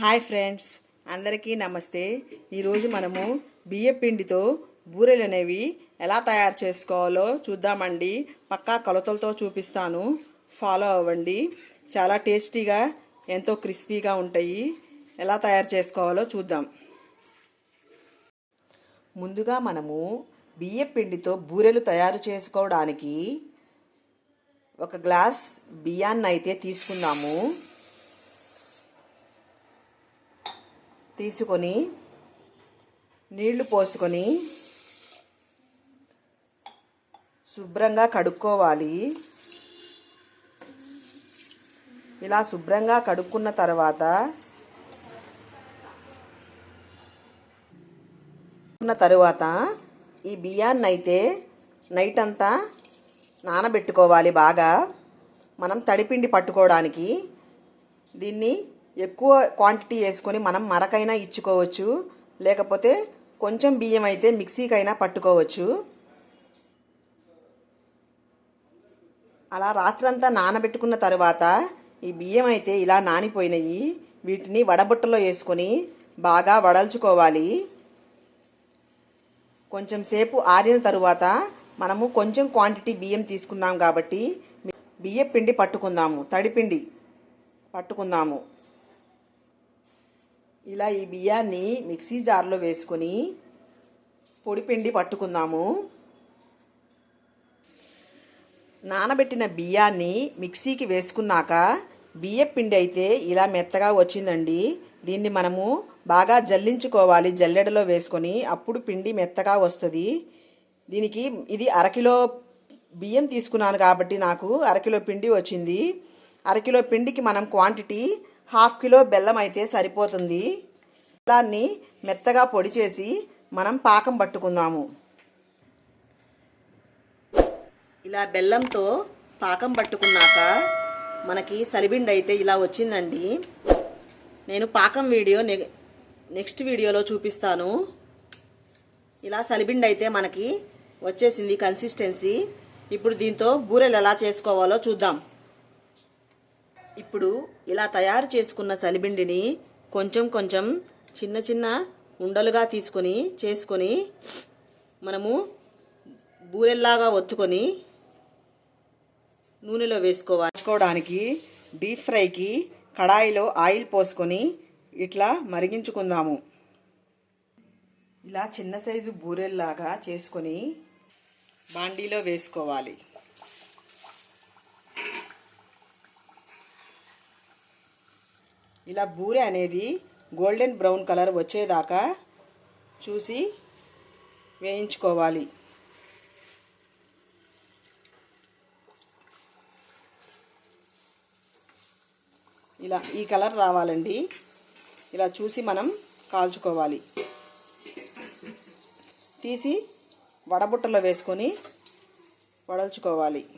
Hi friends అందరికీ నమస్తే. ఈరోజు మనము బియ్య పిండితో బూరెలు అనేవి ఎలా తయారు చేసుకోవాలో చూద్దామండి. పక్కా కొలతలతో చూపిస్తాను. ఫాలో అవ్వండి. చాలా టేస్టీగా ఎంతో క్రిస్పీగా ఉంటాయి. ఎలా తయారు చేసుకోవాలో చూద్దాం. ముందుగా మనము బియ్య పిండితో బూరెలు తయారు చేసుకోవడానికి ఒక గ్లాస్ బియ్యాన్ని అయితే తీసుకుందాము. తీసుకొని నీళ్ళు పోసుకొని శుభ్రంగా కడుక్కోవాలి. ఇలా శుభ్రంగా కడుక్కున్న తర్వాత ఉన్న తరువాత ఈ బియ్యాన్ని అయితే నైట్ అంతా నానబెట్టుకోవాలి బాగా. మనం తడిపిండి పట్టుకోవడానికి దీన్ని ఎక్కువ క్వాంటిటీ వేసుకొని మనం మరకైనా ఇచ్చుకోవచ్చు. లేకపోతే కొంచెం బియ్యం అయితే మిక్సీకైనా పట్టుకోవచ్చు. అలా రాత్రంతా నానబెట్టుకున్న తర్వాత ఈ బియ్యం అయితే ఇలా నానిపోయినాయి. వీటిని వడబుట్టలో వేసుకొని బాగా వడల్చుకోవాలి. కొంచెం సేపు ఆరిన తరువాత మనము కొంచెం క్వాంటిటీ బియ్యం తీసుకున్నాం కాబట్టి బియ్య పిండి పట్టుకుందాము తడిపిండి పట్టుకుందాము. ఇలా ఈ బియ్యాన్ని మిక్సీ జార్లో వేసుకొని పొడిపిండి పట్టుకుందాము. నానబెట్టిన బియ్యాన్ని మిక్సీకి వేసుకున్నాక బియ్య పిండి అయితే ఇలా మెత్తగా వచ్చిందండి. దీన్ని మనము బాగా జల్లించుకోవాలి. జల్లెడలో వేసుకొని అప్పుడు పిండి మెత్తగా వస్తుంది. దీనికి ఇది అరకిలో బియ్యం తీసుకున్నాను కాబట్టి నాకు అరకిలో పిండి వచ్చింది. అరకిలో పిండికి మనం క్వాంటిటీ హాఫ్ కిలో బెల్లం అయితే సరిపోతుంది. బెల్లాన్ని మెత్తగా పొడి చేసి మనం పాకం పట్టుకుందాము. ఇలా బెల్లంతో పాకం పట్టుకున్నాక మనకి సలిబిండి అయితే ఇలా వచ్చిందండి. నేను పాకం వీడియో నె నెక్స్ట్ వీడియోలో చూపిస్తాను. ఇలా సలిబిండి అయితే మనకి వచ్చేసింది కన్సిస్టెన్సీ ఇప్పుడు దీంతో బూరెలు ఎలా చేసుకోవాలో చూద్దాం. ఇప్పుడు ఇలా తయారు చేసుకున్న సలిబిండిని కొంచెం కొంచెం చిన్న చిన్న ఉండలుగా తీసుకొని చేసుకొని మనము బూరెల్లాగా ఒత్తుకొని నూనెలో వేసుకోవాలి. వేసుకోవడానికి డీప్ ఫ్రైకి కడాయిలో ఆయిల్ పోసుకొని ఇట్లా మరిగించుకుందాము. ఇలా చిన్న సైజు బూరెల్లాగా చేసుకొని బాండీలో వేసుకోవాలి. ఇలా బూరె అనేది గోల్డెన్ బ్రౌన్ కలర్ వచ్చేదాకా చూసి వేయించుకోవాలి. ఇలా ఈ కలర్ రావాలండి. ఇలా చూసి మనం కాల్చుకోవాలి. తీసి వడబుట్టలో వేసుకొని వడల్చుకోవాలి.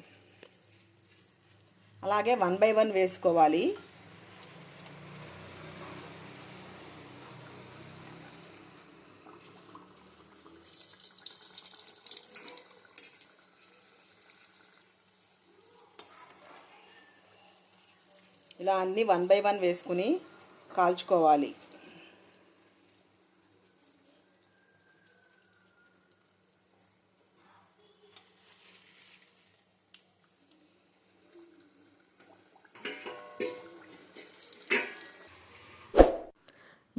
అలాగే వన్ బై వన్ వేసుకోవాలి. ఇలా అన్నీ వన్ బై వన్ వేసుకుని కాల్చుకోవాలి.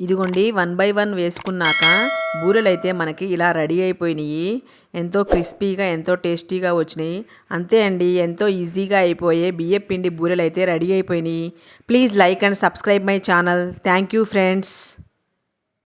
ఇదిగోండి వన్ బై వన్ వేసుకున్నాక బూరెలు అయితే మనకి ఇలా రెడీ అయిపోయినాయి. ఎంతో క్రిస్పీగా ఎంతో టేస్టీగా వచ్చినాయి. అంతే అండి ఎంతో ఈజీగా అయిపోయే బియ్య పిండి బూరెలు అయితే రెడీ అయిపోయినాయి. Please like and subscribe my channel. Thank you friends.